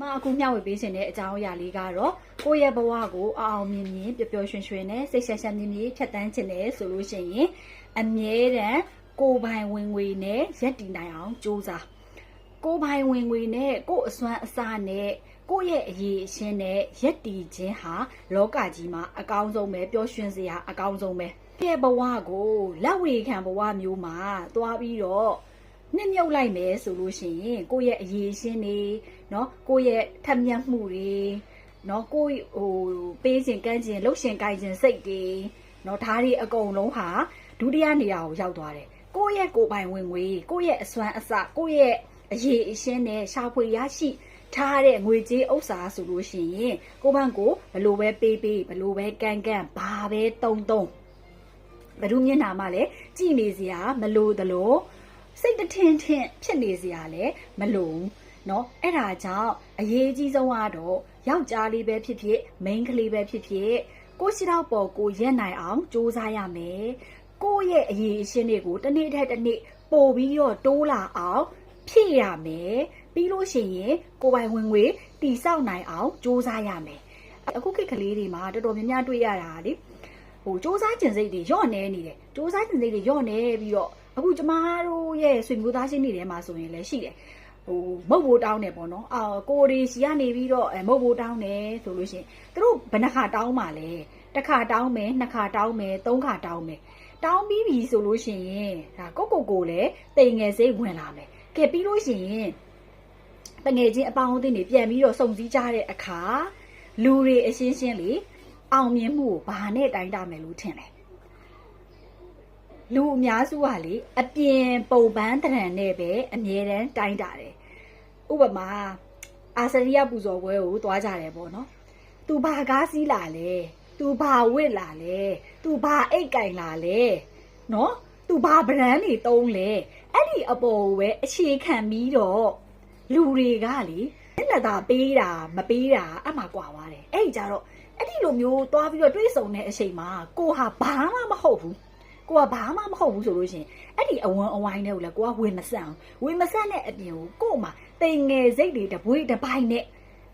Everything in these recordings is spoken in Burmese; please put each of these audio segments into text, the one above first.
မအခုမျှဝေပေးခြင်းတဲ့အကြောင်းအရာလေးကတော့ကိုယ့်ရဲ့ဘဝကိုအအောင်မြင်မြင်ပျော်ပျော်ရွှင်ရွှင်နဲ့စိတ်ဆက်ဆက်မြင်မြင်ဖြတ်တန်းခြင်းနဲ့ဆိုလို့ရှိရင်အမြဲတမ်းကိုယ်ပိုင်ဝင်ငွေနဲ့ရက်တည်နိုင်အောင်ကြိုးစားကိုယ်ပိုင်ဝင်ငွေနဲ့ကိုယ့်အစွမ်းအစနဲ့ကိုယ့်ရဲ့အရေးအရှင်းနဲ့ရက်တည်ခြင်းဟာလောကကြီးမှာအကောင်းဆုံးပဲပျော်ရွှင်စရာအကောင်းဆုံးပဲကိုယ့်ရဲ့ဘဝကိုလက်ဝေခံဘဝမျိုးမှာသွားပြီးတော့ နှစ်မြုပ်လိုက်မယ်ဆိုလို့ရှိရင်ကိုယ့်ရဲ့အရေးရှင်းတွေเนาะကိုယ့်ရဲ့ထက်မြက်မှုတွေเนาะကိုယ့်ဟိုပေးခြင်းကမ်းခြင်းလှုပ်ရှင်ကိုင်ခြင်းစိတ်တွေเนาะဒါတွေအကုန်လုံးဟာဒုတိယနေရာကိုရောက်သွားတယ်ကိုယ့်ရဲ့ကိုယ်ပိုင်ဝင်ငွေကိုယ့်ရဲ့အစွမ်းအစကိုယ့်ရဲ့အရေးအရှင်းနဲ့ရှာဖွေရရှိထားတဲ့ငွေကြေးဥစ္စာဆိုလို့ရှိရင်ကိုယ့်ဘန့်ကိုဘလို့ပဲပေးပေးဘလို့ပဲကန့်ကန့်ဘာပဲတုံတုံဘယ်သူမျက်နှာမှလည်းကြည်နေစရာမလိုသလို စိတ်တထင်ထင်ဖြစ်နေစရာလည်းမလိုဘူးเนาะအဲ့ဒါကြောင့်အရေးကြီးဆုံးကတော့ယောက်ျားလေးပဲဖြစ်ဖြစ်မိန်းကလေးပဲဖြစ်ဖြစ်ကိုယ့်ရှိတော့ပေါ်ကိုရက်နိုင်အောင်စူးစမ်းရမယ်ကိုယ့်ရဲ့အရေးအရှင်းတွေကိုတစ်နေ့ထက်တစ်နေ့ပို့ပြီးတော့တိုးလာအောင်ဖြည့်ရမယ်ပြီးလို့ရှိရင်ကိုယ်ပိုင်ဝင်ငွေတိဆောက်နိုင်အောင်စူးစမ်းရမယ်အခုခေတ်ကလေးတွေမှာတော်တော်များများတွေ့ရတာလေ ဟိုစူးစမ်းကျင်စိတ်တွေညော့နေနေတယ်စူးစမ်းကျင်စိတ်တွေညော့နေပြီးတော့ အခုကျမတို့ရဲ့ဆွေမျိုးသားချင်းတွေထဲမှာဆိုရင်လည်းရှိတယ်ဟိုမုတ်ဘိုးတောင်းတယ်ပေါ့နော်အာကိုရီစီကနေပြီးတော့အဲမုတ်ဘိုးတောင်းတယ်ဆိုလို့ရှိရင်သူတို့ဘယ်နှခါတောင်းပါလဲတစ်ခါတောင်းမယ်နှစ်ခါတောင်းမယ်သုံးခါတောင်းမယ်တောင်းပြီးပြီဆိုလို့ရှိရင်ဒါကိုကိုကိုလည်းတိမ်ငယ်စိတ်ဝင်လာမယ်ကဲပြီးလို့ရှိရင်တငယ်ချင်းအပေါင်းအသင်းတွေပြန်ပြီးတော့စုံစည်းကြတဲ့အခါလူတွေအရှင်းရှင်းလေအောင်မြင်မှုကိုဘာနဲ့တိုင်းတာမယ်လို့ထင်လဲ လူအများစုကလေအပြင်ပုံပန်းတရံနဲ့ပဲအမြဲတမ်းတိုင်းတာတယ်ဥပမာအာစရိယပူဇော်ပွဲကိုသွားကြတယ်ပေါ့နော်သူဘာကားစီးလာလဲသူဘာဝစ်လာလဲသူဘာအိတ်ကင်လာလဲနော်သူဘာဗရန်တွေတုံးလဲအဲ့ဒီအပေါ်ကိုပဲအခြေခံပြီးတော့လူတွေကလေလက်လက်သာပေးတာမပေးတာအမှကွာသွားတယ်အဲ့ဒီကြတော့အဲ့ဒီလိုမျိုးသွားပြီးတော့တွေးဆုံတဲ့အချိန်မှာကိုဟာဘာမှမဟုတ်ဘူး ကိုကဘာမှမဟုတ်ဘူးဆိုလို့ရှရင်အဲ့ဒီအဝန်းအဝိုင်းတွေကိုလည်းကိုကဝင်မဆန့်ဘူးဝင်မဆန့်တဲ့အပြင်ကိုကို့မှာတိမ်ငယ်စိတ်တွေတပွေးတစ်ပိုင်းနဲ့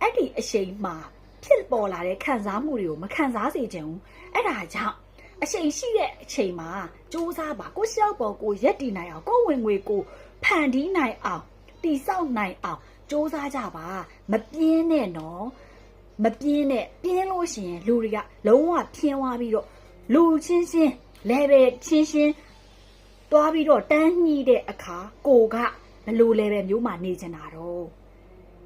အဲ့ဒီအချိန်မှာဖြစ်ပေါ်လာတဲ့ခံစားမှုတွေကိုမခံစားစေချင်ဘူးအဲ့ဒါကြောင့်အချိန်ရှိတဲ့အချိန်မှာစူးစမ်းပါကိုရှောက်ပေါ်ကိုရက်တည်နိုင်အောင်ကိုဝင်ငွေကိုဖန်တီးနိုင်အောင်တိဆောက်နိုင်အောင်စူးစမ်းကြပါမပြင်းနဲ့နော်မပြင်းနဲ့ပြင်းလို့ရှိရင်လူတွေကလုံးဝပြင်းသွားပြီးတော့လူချင်းချင်း level ချင်းချင်းတွားပြီးတော့တန်းညှိတဲ့အခါကိုကဘယ်လို level မျိုးမှနေချင်တာတော့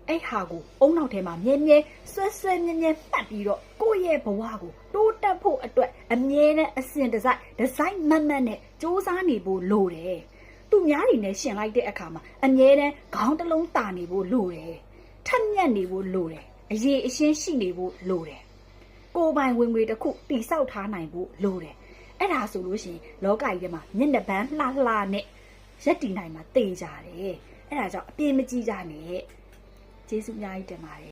အဲ့ဟာကိုအုံနောက်ထဲမှာမြဲမြဲဆွဲဆွဲမြဲမြဲမှတ်ပြီးတော့ကိုယ့်ရဲ့ဘဝကိုတိုးတက်ဖို့အတွက်အမြဲတမ်းအစဉ်တစိုက်ဒီဇိုင်းမတ်မတ်နဲ့စူးစမ်းနေဖို့လိုတယ်သူများတွေနဲ့ရှင်လိုက်တဲ့အခါမှာအမြဲတမ်းခေါင်းတစ်လုံးတာနေဖို့လိုတယ်ထက်မြက်နေဖို့လိုတယ်အရေးအရှင်းရှိနေဖို့လိုတယ်။ကိုယ်ပိုင်ဝင်ငွေတစ်ခုတိဆောက်ထားနိုင်ဖို့လိုတယ်။ အဲ့ဒါဆိုလို့ရှိရင်လောကကြီးထဲမှာမျက်နှာပန်းလှလှနဲ့ရက်တည်နိုင်မှာတေးကြတယ်။အဲ့ဒါကြောင့်အပြင်းမကြီးကြနဲ့။ကျေးဇူးအများကြီးတင်ပါတယ်